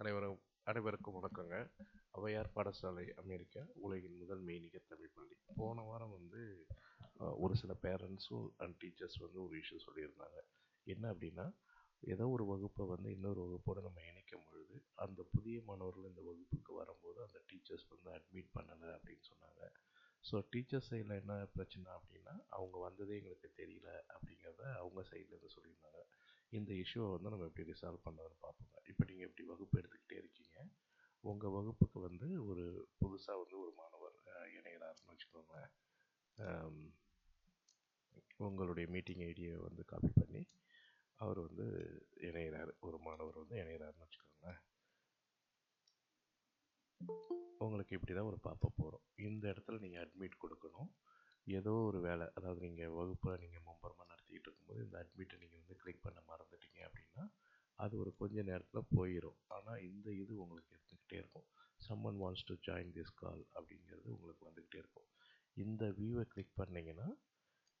அனைவரும் அனைவருக்கும் வணக்கங்க. ஔவையார் பாடசாலை அமெரிக்கா உலகின் முதல் மெய்நிகர் தமிழ் பள்ளி. போன வாரம் வந்து ஒரு சில பேரண்ட்ஸும் அண்ட் டீச்சர்ஸ் வந்து ஒரு இஷ்யூ சொல்லியிருந்தாங்க. என்ன அப்படின்னா ஏதோ ஒரு வகுப்பை வந்து இன்னொரு வகுப்போடு நம்ம இணைக்கும் பொழுது அந்த புதிய மாணவர்கள் இந்த வகுப்புக்கு வரும்போது அந்த டீச்சர்ஸ் வந்து அட்மிட் பண்ணலை அப்படின்னு சொன்னாங்க. ஸோ டீச்சர் சைடில் என்ன பிரச்சனை அப்படின்னா அவங்க வந்ததே எங்களுக்கு தெரியல அப்படிங்கிறத அவங்க சைட்லேருந்து சொல்லியிருந்தாங்க. இந்த இஷ்யூவை வந்து நம்ம எப்படி ரிசால்வ் பண்ணுறதுன்னு பார்ப்போங்க. இப்போ நீங்கள் எப்படி வகுப்பு எடுத்துக்கிட்டே இருக்கீங்க உங்கள் வகுப்புக்கு வந்து ஒரு புதுசாக வந்து ஒரு மாணவர் இணைகிறாருன்னு வச்சுக்கோங்களேன். உங்களுடைய மீட்டிங் ஐடியை வந்து காப்பி பண்ணி அவர் வந்து இணைகிறார் ஒரு மாணவர் வந்து இணைகிறாருன்னு வச்சுக்கோங்களேன். உங்களுக்கு இப்படி தான் ஒரு பாப்பப் போகிறோம் இந்த இடத்துல நீங்கள் அட்மிட் கொடுக்கணும். ஏதோ ஒரு வேலை அதாவது நீங்கள் வகுப்பில் நீங்கள் மும்பரமாக நடத்திக்கிட்டு இருக்கும்போது இந்த அட்மிட்டை நீங்கள் வந்து கிளிக் பண்ண மறந்துட்டீங்க அப்படின்னா அது ஒரு கொஞ்ச நேரத்தில் போயிடும் ஆனால் இந்த இது உங்களுக்கு வந்துக்கிட்டே இருக்கும். Someone wants to join this call அப்படிங்கிறது உங்களுக்கு வந்துக்கிட்டே இருக்கும். இந்த வியூவை கிளிக் பண்ணிங்கன்னா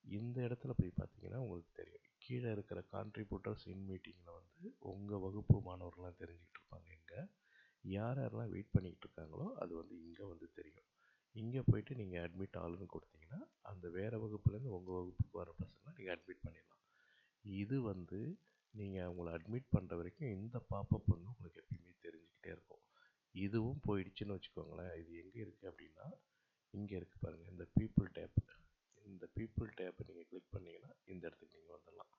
இந்த இடத்துல போய் பார்த்தீங்கன்னா உங்களுக்கு தெரியும். கீழே இருக்கிற கான்ட்ரிபியூட்டர்ஸ் இன் மீட்டிங்கில் வந்து உங்கள் வகுப்பு மாணவர்கள்லாம் தெரிஞ்சுக்கிட்டு இருப்பாங்க இங்கே. யார் யாரெல்லாம் வெயிட் பண்ணிக்கிட்டு இருக்காங்களோ அது வந்து இங்கே வந்து தெரியும். இங்கே போயிட்டு நீங்கள் அட்மிட் ஆளுன்னு கொடுத்தீங்கன்னா அந்த வேறு வகுப்புலேருந்து உங்கள் வகுப்புக்கு வர பசங்களை நீங்கள் அட்மிட் பண்ணிடலாம். இது வந்து நீங்கள் அவங்கள அட்மிட் பண்ணுற வரைக்கும் இந்த பாப்பப் வந்து உங்களுக்கு எப்பயும் இதுவும் போயிடுச்சுன்னு வச்சுக்கோங்களேன். இது எங்கே இருக்குது அப்படின்னா இங்கே இருக்குது பாருங்கள் இந்த பீப்புள் டேப் இந்த பீப்புள் டேப்பை நீங்கள் கிளிக் பண்ணீங்கன்னா இந்த இடத்துக்கு நீங்கள் வந்துடலாம்.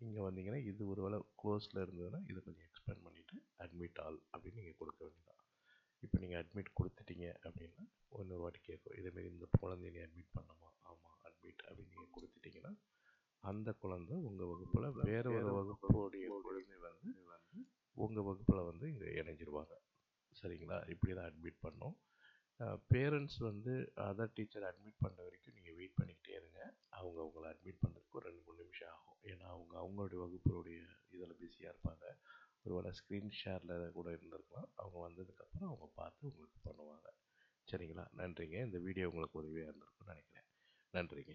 இங்கே வந்தீங்கன்னா இது ஒரு வேளை க்ளோஸில் இருந்ததுன்னா இதை கொஞ்சம் எக்ஸ்பேண்ட் பண்ணிவிட்டு அட்மிட் ஆல் அப்படின்னு நீங்கள் கொடுக்க வேண்டியதான் இப்போ நீங்கள் அட்மிட் கொடுத்துட்டீங்க அப்படின்னா இன்னொரு வாட்டி கேட்கும் இதேமாரி இந்த குழந்தைய நீ அட்மிட் பண்ணணுமா? ஆமாம் அட்மிட் அப்படின்னு நீங்கள் கொடுத்துட்டீங்கன்னா அந்த குழந்தை உங்கள் வகுப்பில் வேற ஒரு வகுப்போடைய குழந்தை வந்து வந்து உங்கள் வகுப்பில் வந்து இங்கே இணைஞ்சிருவாங்க. சரிங்களா? இப்படி தான் அட்மிட் பண்ணோம் பேரண்ட்ஸ் வந்து அதர் டீச்சர் அட்மிட் பண்ணுற வரைக்கும் நீங்கள் வெயிட் பண்ணிக்கிட்டே இருங்க. அவங்க அவங்கள அட்மிட் பண்ணுறதுக்கு ஒரு ரெண்டு மூணு நிமிஷம் ஆகும். ஏன்னா அவங்க அவங்களுடைய வகுப்புடைய இதில் பிஸியாக இருப்பாங்க. ஒருவேளை ஸ்க்ரீன் ஷேரில் கூட இருந்திருக்கலாம். அவங்க வந்ததுக்கப்புறம் அவங்க பார்த்து உங்களுக்கு பண்ணுவாங்க. சரிங்களா? நன்றிங்க. இந்த வீடியோ உங்களுக்கு உதவியாக இருந்திருக்கும்னு நினைக்கிறேன். நன்றிங்க.